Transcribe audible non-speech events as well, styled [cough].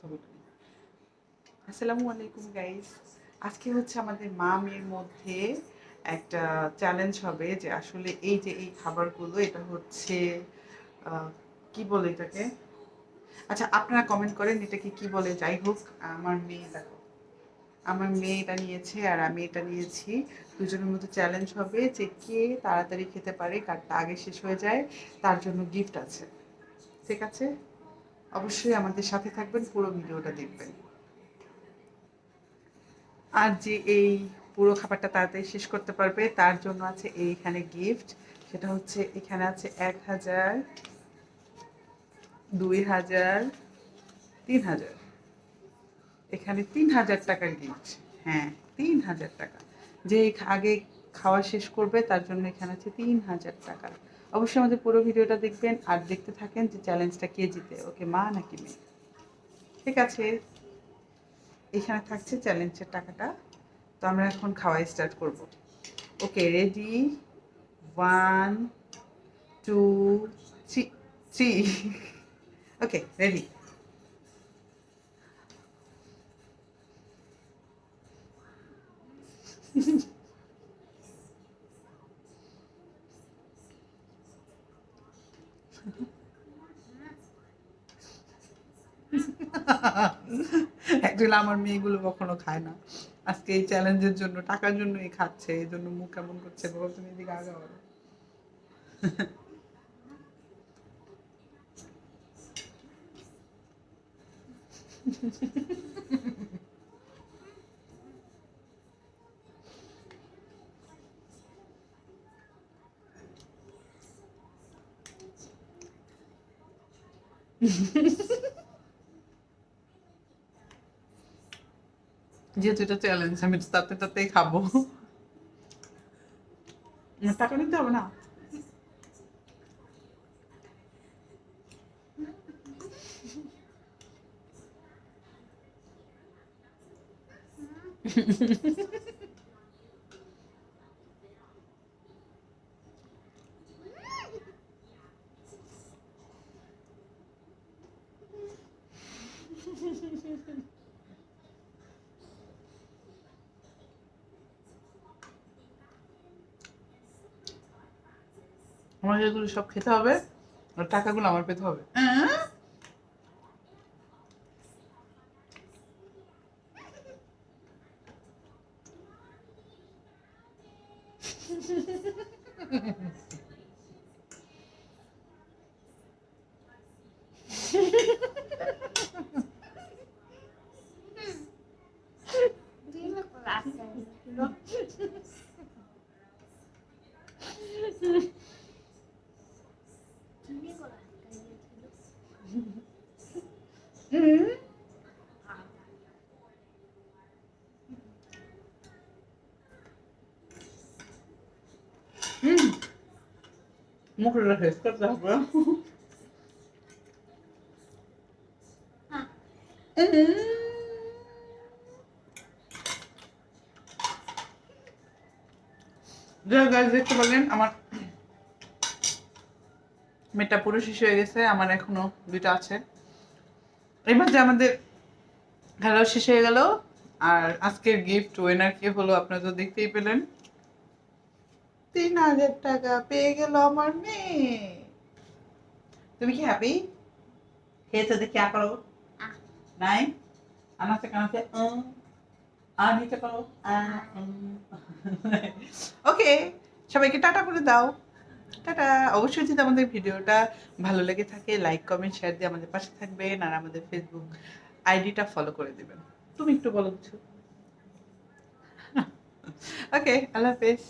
কথা বলি আসসালামু আলাইকুম গাইস আজকে হচ্ছে আমাদের মা মেয়ের মধ্যে একটা চ্যালেঞ্জ হবে যে আসলে এই যে এই খাবারগুলো, এটা হচ্ছে কি বলে এটাকে? আচ্ছা আপনারা কমেন্ট করেন এটাকে কি বলে? যাই হোক, আমার মেয়ে দেখো। আমার মেয়ে এটা নিয়েছে আর আমি এটা নিয়েছি। দুজনের মধ্যে চ্যালেঞ্জ হবে যে কে তাড়াতাড়ি খেতে পারে, কারটা আগে শেষ হয়ে যায়, তার জন্য গিফট আছে। ঠিক আছে? অবশ্যই আমাদের সাথে থাকবেন, পুরো ভিডিওটা দেখবেন। আর যে এই পুরো খাবারটা তাড়াতাড়ি শেষ করতে পারবে, তার জন্য আছে এইখানে গিফট সেটা হচ্ছে এখানে আছে এক হাজার, দুই হাজার, তিন হাজার। এখানে তিন হাজার টাকার গিফট হ্যাঁ তিন হাজার টাকা। যে আগে খাওয়া শেষ করবে, তার জন্য এখানে আছে তিন হাজার টাকা। অবশ্যই আমাদের পুরো ভিডিওটা দেখবেন আর দেখতে থাকেন যে চ্যালেঞ্জটা কে জিতে, ওকে মা নাকি মেয়ে? ঠিক আছে, এখানে থাকছে চ্যালেঞ্জের টাকাটা। তো আমরা এখন খাওয়া স্টার্ট করব। Okay ready one two three three okay ready [laughs] actually আমার মেয়েগুলো কখনো খায় না। আজকে এই চ্যালেঞ্জের জন্য, টাকার জন্যই খাচ্ছে, এই জন্য মুখ কেমন করছে বাবা তুমি এদিকে আগে [laughs] [laughs] যেহেতু এটা চ্যালেঞ্জ আমি তাতে তাতেই খাব। টাকা নিতে হবে না। [laughs] আমার এগুলো সব খেতে হবে আর টাকাগুলো আমার পেতে হবে। Dime Dime corazón. মুখটা শেষ করতে হবে যাই গাছ দেখতে পারলেন আমার মেয়েটা পুরো শেষ হয়ে গেছে আমার এখনও দুইটা আছে। এবার যে আমাদের খেলাও শেষ হয়ে গেল আর আজকের গিফট ওয়েনার কে হলো আপনারা তো দেখতেই পেলেন। তিন হাজার টাকা পেয়ে গেল আমার মেয়ে। তুমি কি হ্যাপি খেয়েছো দেখি আ করো। নাই? আনাচে কানাচে আর নিতে পারো? ওকে সবাইকে টাটা করে দাও। টাটা। অবশ্যই যদি আমাদের ভিডিওটা ভালো লেগে থাকে লাইক কমেন্ট শেয়ার দিয়ে আমাদের পাশে থাকবেন আর আমাদের ফেসবুক আইডিটা ফলো করে দেবেন। তুমি একটু বলো ওকে [laughs] আল্লাহ হাফেজ।